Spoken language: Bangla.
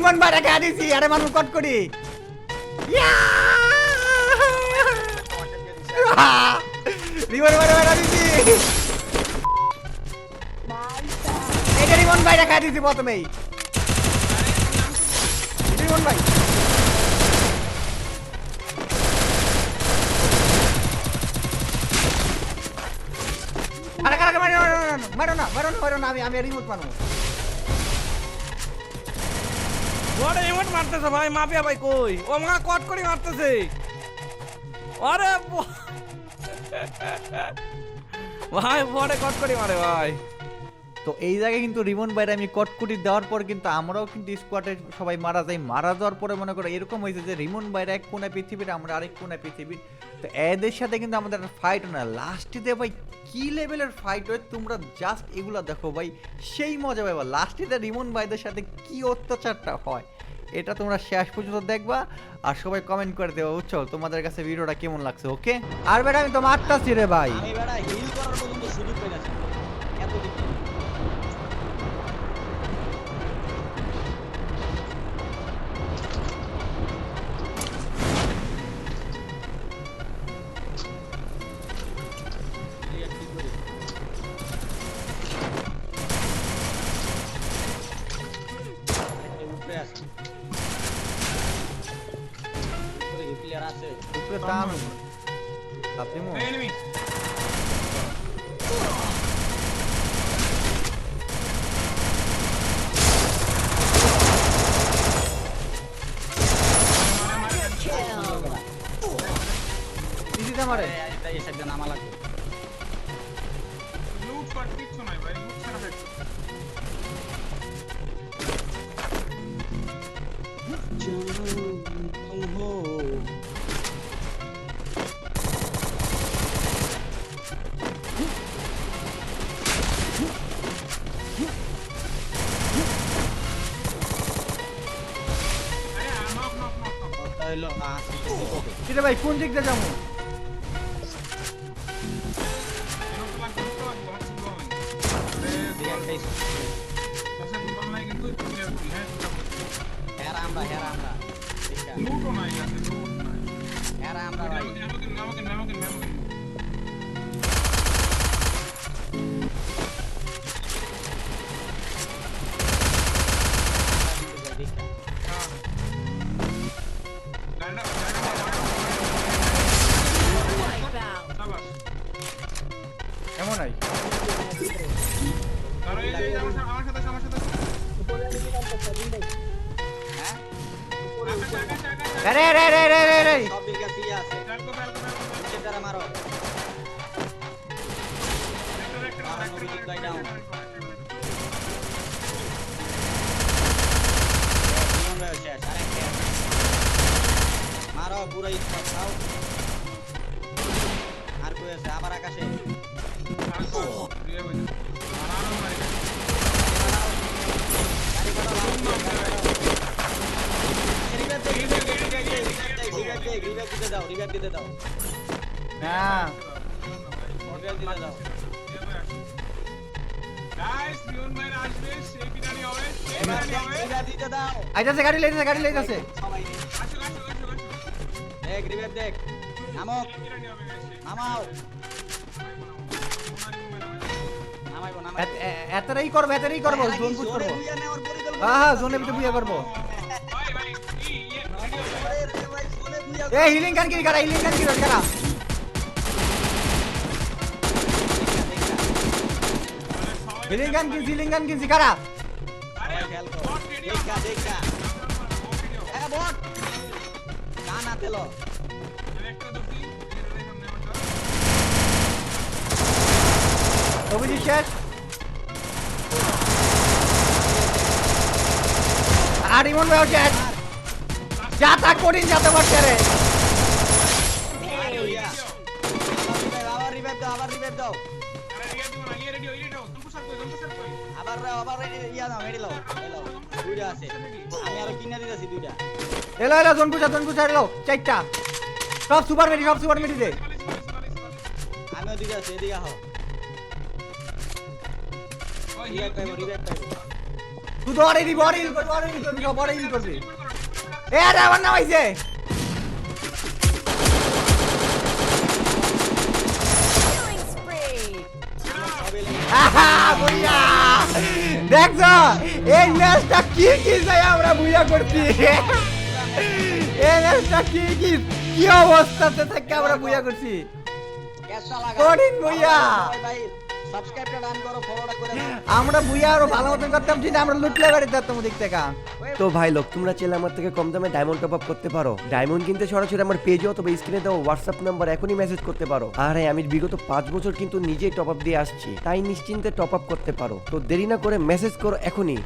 রিমন ভাই রেখে দিছি, আরে মানুষ কট করি। ভাই দিছি। এটা ভাই রেখে দিছি প্রথমেই। রিমন ভাই। মারো না মারো না মারো না আমি আমি রিমোট মারবো। বড় ইমোট মারতেছে ভাই, মাফিয়া ভাই কই? ও মা কট করে মারতেছে। আরে ভাই বড় কট করে মারে ভাই। তো এই জায়গায় কিন্তু রিমন বাইরে আমি কটকুটি দেওয়ার পর কিন্তু আমরাও কিন্তু স্কোয়াডে সবাই মারা যাই। মারা যাওয়ার পরে মনে করো এরকম হয়েছে যে রিমন বাইরে এক কোনায় পৃথিবীর, আমরা আরেক কোনায় পৃথিবীর। তো এদের সাথে কিন্তু আমাদের ফাইট না। লাস্টিতে ভাই কি লেভেলের ফাইট হয় তোমরা জাস্ট এগুলা দেখো ভাই। সেই মজা পাইবা লাস্টিতে রিমন ভাইদের সাথে কি অত্যাচারটা হয়। এটা তোমরা শেষ পর্যন্ত দেখবা আর সবাই কমেন্ট করে দেবো, বুঝছ? তোমাদের কাছে ভিডিওটা কেমন লাগছে ওকে আর বেটা আমি তো মারতাছি রে ভাই। আমি বেড়া হিল করার পর্যন্ত সুযোগ পেয়ে গেছি। এত উপরে দাম আপনি মো দিদিতে মারে এই সাইডে নাই কিন্তু প্লেয়ার করি হ্যাঁ দুটা করছি হেরা আমরা হেরা আমরা ঠিক আছে লুটও নাই আছে লুট নাই হেরা আমরা। ভাই আকাশ আকাশ আকাশ রে রে রে রে রে রে সব দিকে সিয়া আছে চালকো চালকো চালকো নিচে যারা মারো একটা একটা আর নবী রিভাইভ দিতে দাও দিতে দাও। দিতে দাও। আইতাছে গাড়ি লইতাছে গাড়ি লইতাছে। দেখ রিভাইভ দেখ। নামক। নামাও। নামাইবো নামাইবো। এত- এ- এতটাই করব এতটাই করব জোন পুশ করব। হ্যাঁ হ্যাঁ জোনের ভিতরে বুয়া করব। কারা আরে খেয়াল কর বট ভিডিও দেখা দেখা বট ভিডিও এ বট কান আতেলো একটা দুটি এটা দেখুন নেমাটা অভিজিৎ শেষ আর ইমন ভাই শেষ যা তা করিন যাতে পারছে রে তুমি সার কই আবার আবার ইয়া দাও মেডি লাও দুইটা আছে। আমি আরও কিনা দিতেছি দুইটা। এলো এলো জোন পুষা জোন পুষা এলো চারটা। সব সুপার মেডি সব সুপার মেডি দে আমিও দুইটা আছে এদিকে আহ। রিভাইভ রিভাইভ তুই তো অরেডি বড় হিল করবি বড় হিল করবি বড় হিল করবি। এ আরে আমার নাম আইছে। দেখছ এই ম্যাচটা কি কি যাই আমরা বুইয়া করছি? এই ম্যাচটা কি কি কি অবস্থাতে থেকে আমরা বুইয়া করছি? কঠিন ভুইয়া। সবাই ভাই সাবস্ক্রাইবটা ডান করো ফলোটা করে আমরা বুইয়া আরও ভালো মতন করতাম যদি আমরা লুটলে বাড়ি যেতাম দিক থেকে। তো ভাই লোক তোমরা চাইলে আমার থেকে কম দামে ডায়মন্ড টপ আপ করতে পারো। ডায়মন্ড কিনতে সরাসরি আমার পেজে অথবা স্ক্রিনে দেওয়া হোয়াটসঅ্যাপ নাম্বার এখনই মেসেজ করতে পারো। আর হ্যাঁ আমি বিগত পাঁচ বছর কিন্তু নিজেই টপ আপ দিয়ে আসছি। তাই নিশ্চিন্তে টপ আপ করতে পারো। তো দেরি না করে মেসেজ করো এখনই।